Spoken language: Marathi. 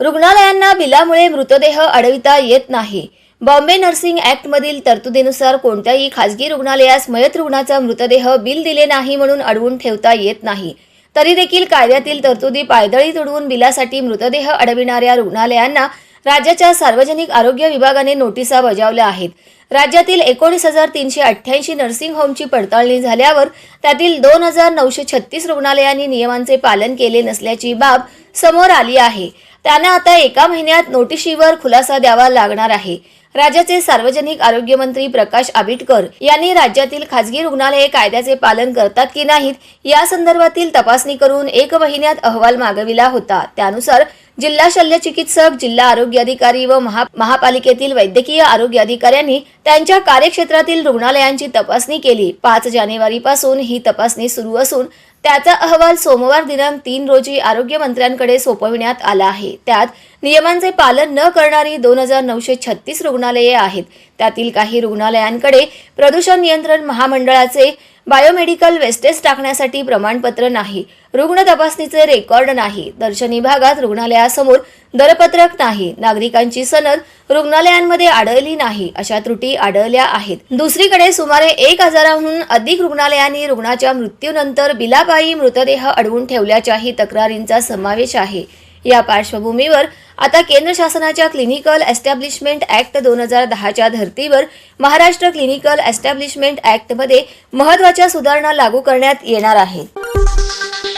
रुग्णालयांना बिलामुळे मृतदेह अडविता येत नाही. बॉम्बे नर्सिंग ऍक्टमधील तरतुदीनुसार कोणत्याही खासगी रुग्णालयास मयत रुग्णाचा मृतदेह बिल दिले नाही म्हणून अडवून ठेवता येत नाही. तरी देखील कायद्यातील तरतुदी पायदळी तुडवून बिलासाठी मृतदेह अडविणाऱ्या रुग्णालयांना राज्याच्या सार्वजनिक आरोग्य विभागाने नोटिसा बजावल्या आहेत. राज्यातील एकोणीस हजार तीनशे अठ्ठ्याऐंशी नर्सिंग होमची पडताळणी झाल्यावर त्यातील दोन हजार नऊशे छत्तीस रुग्णालयांनी नियमांचे पालन केले नसल्याची बाब समोर आली आहे. त्यांना आता एका महिन्यात नोटिशीवर खुलासा द्यावा लागणार आहे. राज्याचे सार्वजनिक आरोग्य मंत्री प्रकाश आबिटकर यांनी राज्यातील खासगी रुग्णालये कायद्याचे पालन करतात की नाहीत या संदर्भातील तपासणी करून एक महिन्यात अहवाल मागविला होता. त्यानुसार जिल्हा शल्य चिकित्सक जिल्हा आरोग्य अधिकारी व महा महापालिकेतील वैद्यकीय आरोग्य अधिकाऱ्यांनी त्यांच्या कार्यक्षेत्रातील रुग्णालयांची तपासणी केली. पाच जानेवारीपासून ही तपासणी सुरू असून त्याचा अहवाल सोमवार दिनांक तीन रोजी आरोग्य मंत्र्यांकडे सोपविण्यात आला आहे. त्यात नियमांचे पालन न करणारी दोन हजार नऊशे छत्तीस रुग्णालये आहेत. त्यातील काही रुग्णालयांकडे प्रदूषण नियंत्रण महामंडळाचे बायोमेडिकल वेस्टेज टाकण्यासाठी प्रमाणपत्र नाही रुग्ण तपासणीचे रेकॉर्ड नाही दर्शनी भागात रुग्णालयासमोर दरपत्रक नाही नागरिकांची सनद रुग्णालयांमध्ये आढळली नाही अशा त्रुटी आढळल्या आहेत. दुसरीकडे सुमारे एक हजाराहून अधिक रुग्णालयांनी रुग्णाच्या मृत्यूनंतर बिलापायी मृतदेह अडवून ठेवल्याच्याही तक्रारींचा समावेश आहे. या पार्श्वभूमीवर आता केंद्र शासनाच्या क्लिनिकल एस्टॅब्लिशमेंट ऍक्ट दोन हजार दहाच्या धर्तीवर महाराष्ट्र क्लिनिकल एस्टॅब्लिशमेंट ऍक्टमध्ये महत्त्वाच्या सुधारणा लागू करण्यात येणार आहेत